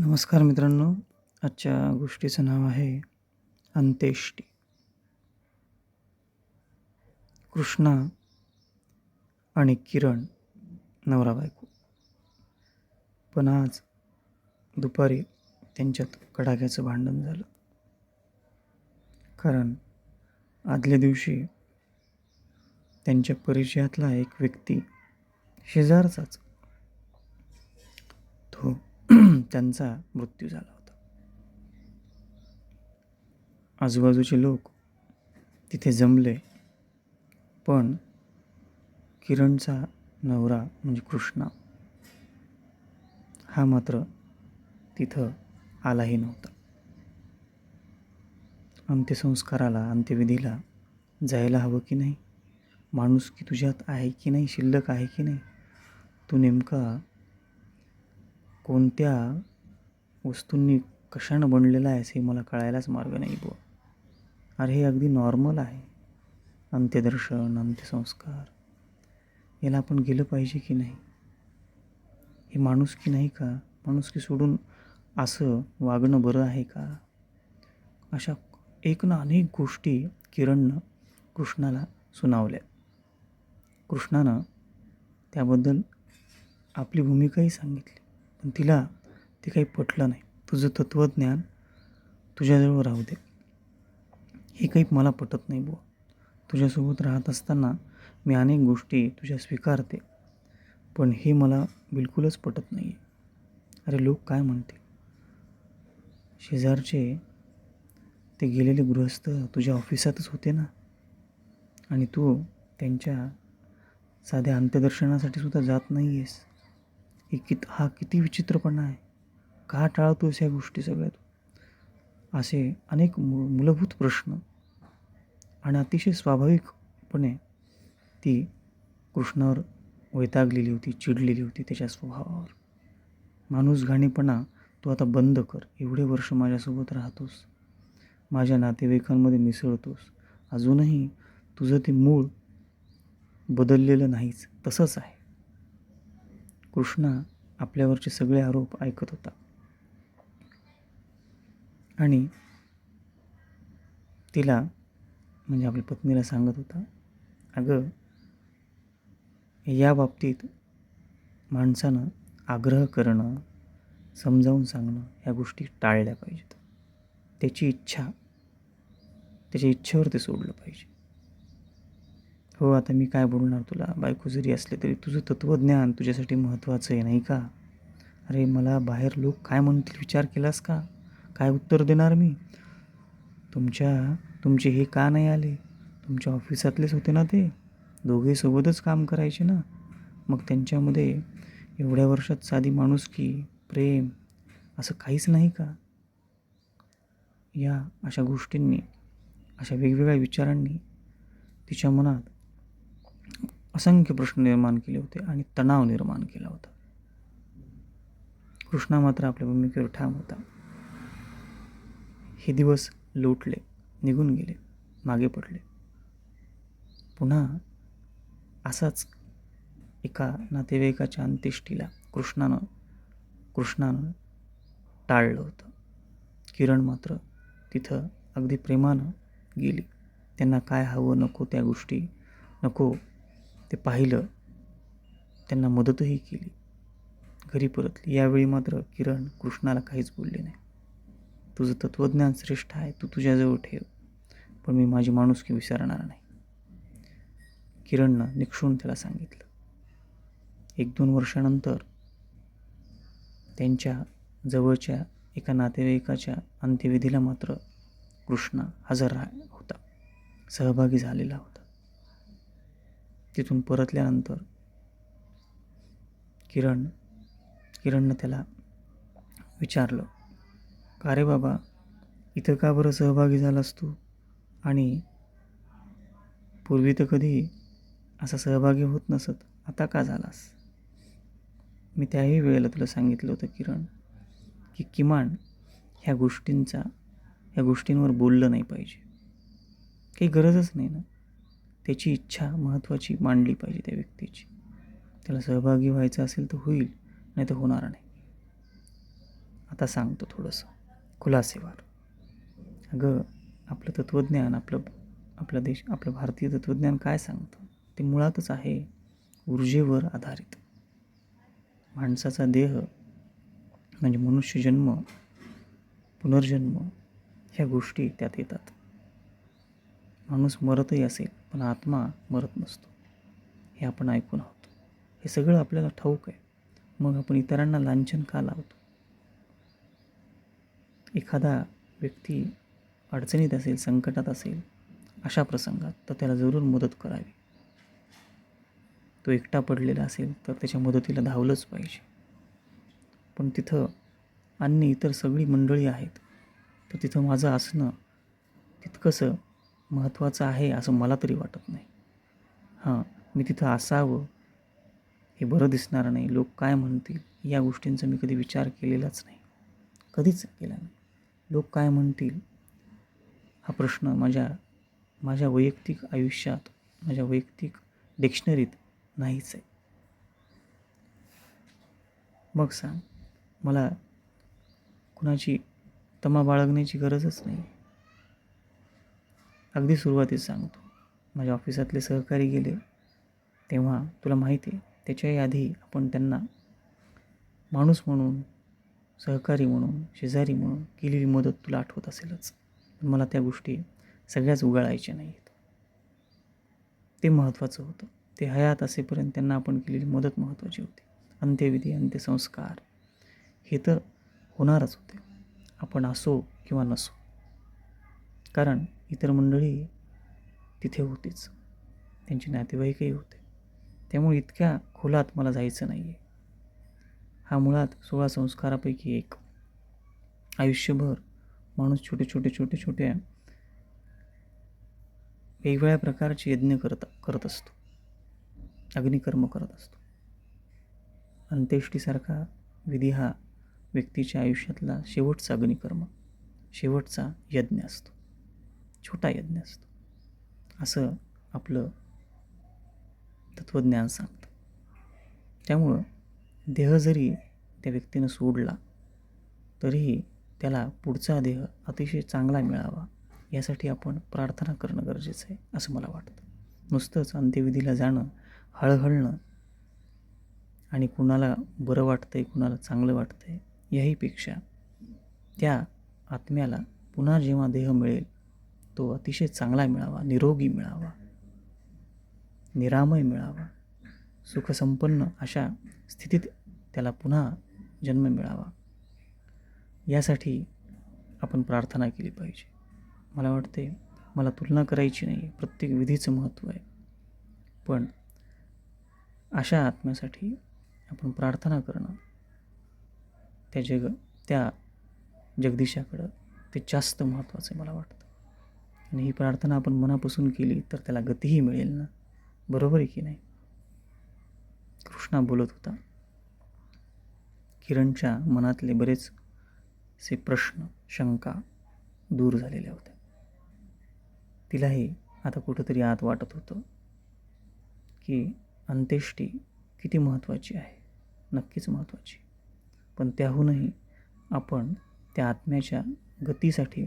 नमस्कार मित्रांनो आजच्या गोष्टीचं नाव आहे अंत्येष्टी. कृष्णा आणि किरण नवरा बायको. पण आज दुपारी त्यांच्यात कडाक्याचं भांडण झालं. कारण आदल्या दिवशी त्यांच्या परिचयातला एक व्यक्ती शेजारचाच तो त्यांचा मृत्यू झाला होता. आजूबाजूचे लोक तिथे जमले पण किरणचा नवरा म्हणजे कृष्णा हा मात्र तिथं आलाही नव्हता. अंत्यसंस्काराला अंत्यविधीला जायला हवं की नाही? माणूस की तुझ्यात आहे की नाही? शिल्लक आहे की नाही? तू नेमका कोणत्या वस्तूंनी कशानं बनलेला आहेस हे मला कळायलाच मार्ग नाही बुवा. अरे हे अगदी नॉर्मल आहे. अंत्यदर्शन अंत्यसंस्कार. याला आपण गेलं पाहिजे की नाही? हे माणूस की नाही का? माणूस की सोडून असं वागणं बरं आहे का? अशा एक ना अनेक गोष्टी किरणनं कृष्णाला सुनावल्या. कृष्णानं त्याबद्दल आपली भूमिकाही सांगितली. पण तिला ते काही पटलं नाही. तुझं तत्त्वज्ञान तुझ्याजवळ राहू दे. हे काही मला पटत नाही बुवा. तुझ्यासोबत राहत असताना मी अनेक गोष्टी तुझ्या स्वीकारते पण हे मला बिलकुलच पटत नाही आहे अरे लोक काय म्हणतील? शेजारचे ते गेलेले गृहस्थ तुझ्या ऑफिसातच होते ना? आणि तू त्यांच्या साध्या अंत्यदर्शनासाठी सुद्धा जात नाही आहेस ही कित हा किती विचित्रपणा आहे. का टाळतोस ह्या गोष्टी सगळ्यात? असे अनेक मू मूलभूत प्रश्न. आणि अतिशय स्वाभाविकपणे ती कृष्णावर वैतागलेली होती चिडलेली होती त्याच्या स्वभावावर. माणूस घाणीपणा तू आता बंद कर. एवढे वर्ष माझ्यासोबत राहतोस. माझ्या नातेवाईकांमध्ये मिसळतोस. अजूनही तुझं ते मूळ बदललेलं नाहीच. तसंच आहे. कृष्णा आपल्यावरचे सगळे आरोप ऐकत होता. आणि तिला म्हणजे आपल्या पत्नीला सांगत होता अगं या बाबतीत माणसानं आग्रह करणं समजावून सांगणं ह्या गोष्टी टाळल्या पाहिजेत. त्याची इच्छा त्याच्या इच्छेवर ते सोडलं पाहिजे. हो आता मी काय बोलणार तुला? बायको जरी असले तरी तुझं तत्त्वज्ञान तुझ्यासाठी महत्त्वाचं आहे नाही का? अरे मला बाहेर लोक काय म्हणतील विचार केलास का? काय उत्तर देणार मी? तुमच्या तुमचे हे का नाही आले? तुमच्या ऑफिसातलेच होते ना ते? दोघे सोबतच काम करायचे ना? मग त्यांच्यामध्ये एवढ्या वर्षात साधी माणुसकी प्रेम असं काहीच नाही का? या अशा गोष्टींनी अशा वेगवेगळ्या विचारांनी तिच्या मनात असंख्य प्रश्न निर्माण केले होते आणि तणाव निर्माण केला होता. कृष्णा मात्र आपल्या भूमिकेवर ठाम होता. हे दिवस लोटले निघून गेले मागे पडले. पुन्हा असाच एका नातेवाईकाच्या अंत्येष्टीला कृष्णानं कृष्णानं टाळलं होतं. किरण मात्र तिथं अगदी प्रेमानं गेली. त्यांना काय हवं नको त्या गोष्टी नको ते पाहिलं त्यांना मदतही केली. घरी परतली. यावेळी मात्र किरण कृष्णाला काहीच बोलले नाही. तुझं तत्त्वज्ञान श्रेष्ठ आहे. तू तुझ्याजवळ ठेव. पण मी माझी माणुसकी विसरणार नाही. किरणनं निक्षून त्याला सांगितलं. एक दोन वर्षानंतर त्यांच्या जवळच्या एका नातेवाईकाच्या अंत्यविधीला मात्र कृष्णा हजर राह होता. सहभागी झालेला होता. तिथून परतल्यानंतर किरण किरणनं त्याला विचारलं का रे बाबा इथं का बरं सहभागी झालास तू? आणि पूर्वी तर कधी असा सहभागी होत नसत आता का झालास? मी त्याही वेळेला तुला सांगितलं होतं किरण की किमान ह्या गोष्टींचा ह्या गोष्टींवर बोललं नाही पाहिजे. काही गरजच नाही ना? त्याची इच्छा महत्त्वाची मांडली पाहिजे त्या व्यक्तीची. त्याला सहभागी व्हायचं असेल तर होईल नाही तर होणार नाही. आता सांगतो थोडंसं. खुलासेवार अगं आपलं तत्त्वज्ञान आपलं आपला देश आपलं भारतीय तत्त्वज्ञान काय सांगतं? ते मुळातच आहे ऊर्जेवर आधारित. माणसाचा देह म्हणजे मनुष्यजन्म पुनर्जन्म ह्या गोष्टी त्यात येतात. माणूस मरतही असेल. पण आत्मा मरत नसतो हे आपण ऐकून आहोत हे सगळं आपल्याला ठाऊक आहे. मग आपण इतरांना लांछन का लावतो? एखादा व्यक्ती अडचणीत असेल संकटात असेल अशा प्रसंगात तर त्याला जरूर मदत करावी. तो एकटा पडलेला असेल तर त्याच्या मदतीला धावलंच पाहिजे. पण तिथं अन्य इतर सगळी मंडळी आहेत तर तिथं माझं असणं तितकंसं महत्त्वाचं आहे असं मला तरी वाटत नाही. हां मी तिथं असावं हे बरं दिसणार नाही. लोक काय म्हणतील या गोष्टींचा मी कधी विचार केलेलाच नाही. कधीच केला नाही. लोक काय म्हणतील हा प्रश्न माझ्या माझ्या वैयक्तिक आयुष्यात माझ्या वैयक्तिक डिक्शनरीत नाहीच आहे. मग सांग मला कुणाची तमा बाळगण्याची गरजच नाही. अगदी सुरुवातीस सांगतो. माझ्या ऑफिसातले सहकारी गेले. तेव्हा तुला माहिती आहे त्याच्याही आधी आपण त्यांना माणूस म्हणून सहकारी म्हणून शेजारी म्हणून केलेली मदत तुला आठवत असेलच. पण मला त्या गोष्टी सगळ्याच उगाळायच्या नाहीत. ते महत्त्वाचं होतं. ते हयात असेपर्यंत त्यांना आपण केलेली मदत महत्त्वाची होती. अंत्यविधी अंत्यसंस्कार. हे तर होणारच होते. आपण असो किंवा नसो. कारण इतर मंडळी तिथे होतीच. त्यांचे नातेवाईकही होते. त्यामुळे इतक्या खोलात मला जायचं नाही आहे हा मुळात सोळा संस्कारापैकी एक. आयुष्यभर माणूस छोटे छोटे छोटे छोट्या वेगवेगळ्या प्रकारचे यज्ञ करत करत असतो. अग्निकर्म करत असतो. अंत्येष्टीसारखा विधी हा व्यक्तीच्या आयुष्यातला शेवटचा अग्निकर्म शेवटचा यज्ञ असतो. छोटा यज्ञ असतो. असं आपलं तत्त्वज्ञान सांगतं. त्यामुळं देह जरी त्या व्यक्तीनं सोडला तरीही त्याला पुढचा देह अतिशय चांगला मिळावा यासाठी आपण प्रार्थना करणं गरजेचं आहे असं मला वाटतं. नुसतंच अंत्यविधीला जाणं हळहळणं आणि कुणाला बरं वाटतं आहे कुणाला चांगलं वाटतं आहे याहीपेक्षा त्या आत्म्याला पुन्हा जेव्हा देह मिळेल तो अतिशय चांगला मिळावा निरोगी मिळावा निरामय मिळावा सुखसंपन्न अशा स्थितीत त्याला पुन्हा जन्म मिळावा. यासाठी आपण प्रार्थना केली पाहिजे. मला वाटते मला तुलना करायची नाही प्रत्येक विधीचं महत्त्व आहे. पण अशा आत्म्यासाठी आपण प्रार्थना करणं त्या जग त्या जगदीशाकडं ते जास्त महत्त्वाचं आहे मला वाटतं. आणि ही प्रार्थना आपण मनापासून केली तर त्याला गतीही मिळेल ना? बरोबर आहे की नाही? कृष्णा बोलत होता किरणच्या मनातले बरेच से प्रश्न शंका दूर झालेल्या होत्या. तिलाही आता कुठंतरी आत वाटत होतं की अंत्येष्टी किती महत्त्वाची आहे नक्कीच महत्त्वाची. पण त्याहूनही आपण त्या आत्म्याच्या गतीसाठी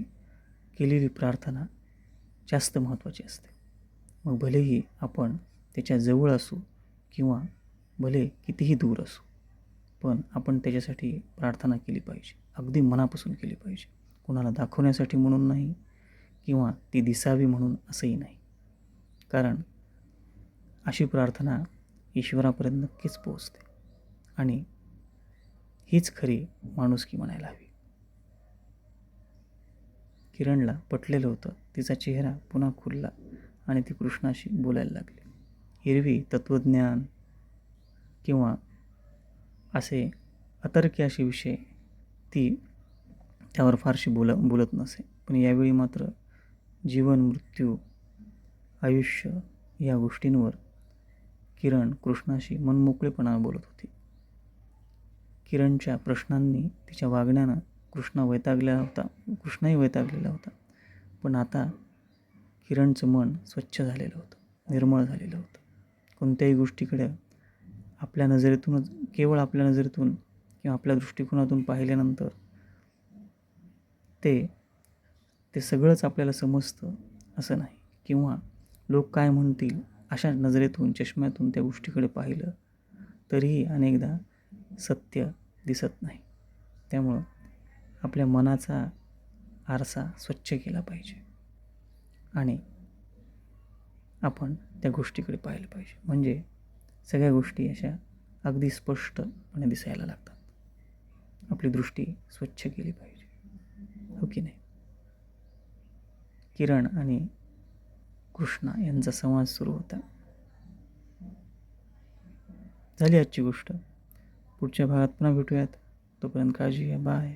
केलेली प्रार्थना जास्त महत्त्वाची असते. मग भलेही आपण त्याच्याजवळ असू किंवा भले कितीही दूर असू पण आपण त्याच्यासाठी प्रार्थना केली पाहिजे. अगदी मनापासून केली पाहिजे. कुणाला दाखवण्यासाठी म्हणून नाही किंवा ती दिसावी म्हणून असंही नाही. कारण अशी प्रार्थना ईश्वरापर्यंत नक्कीच पोहोचते. आणि हीच खरी माणुसकी म्हणायला हवी. किरणला पटलेलं होतं. तिचा चेहरा पुन्हा खुलला आणि ती कृष्णाशी बोलायला लागली. हिरवी तत्त्वज्ञान किंवा असे अतर्क्य असे विषय ती त्यावर फारशी बोल बोलत नसे. पण यावेळी मात्र जीवन मृत्यू आयुष्य या गोष्टींवर किरण कृष्णाशी मनमोकळेपणानं बोलत होती. किरणच्या प्रश्नांनी तिच्या वागण्यानं कृष्णा वैतागलेला होता. कृष्णाही वैतागलेला होता. पण आता किरणचं मन स्वच्छ झालेलं होतं. निर्मळ झालेलं होतं. कोणत्याही गोष्टीकडे आपल्या नजरेतूनच केवळ आपल्या नजरेतून किंवा आपल्या दृष्टिकोनातून पाहिल्यानंतर ते ते सगळंच आपल्याला समजतं असं नाही. किंवा लोक काय म्हणतील अशा नजरेतून चष्म्यातून त्या गोष्टीकडे पाहिलं तरीही अनेकदा सत्य दिसत नाही. त्यामुळं आपल्या मनाचा आरसा स्वच्छ केला पाहिजे. आणि आपण त्या गोष्टीकडे पाहिलं पाहिजे. म्हणजे सगळ्या गोष्टी अशा अगदी स्पष्टपणे दिसायला लागतात. आपली दृष्टी स्वच्छ केली पाहिजे. हो की नाही? किरण आणि कृष्णा यांचा संवाद सुरू होता. झाली आजची गोष्ट. पुढच्या भागात पुन्हा भेटूयात. तोपर्यंत काळजी घ्या. बाय